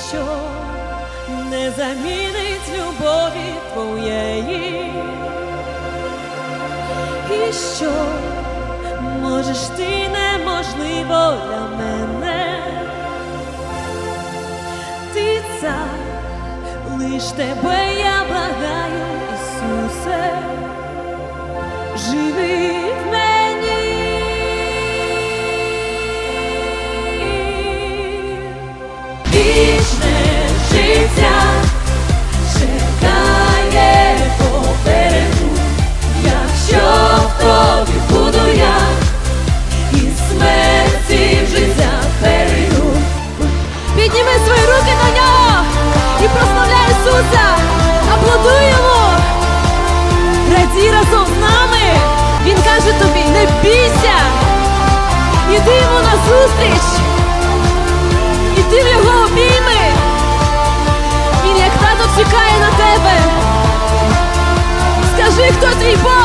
ніщо не замінить любові твоєї. І що можеш ти неможливо для мене. Ти цар, лиш тебе я благаю, Ісусе, живи руки до нього і прославляй Ісуса, аплодуй йому. Радій разом з нами. Він каже тобі, не бійся. Іди йому на зустріч. Іди в його обійми. Він як тато чекає на тебе. Скажи, хто твій Бог.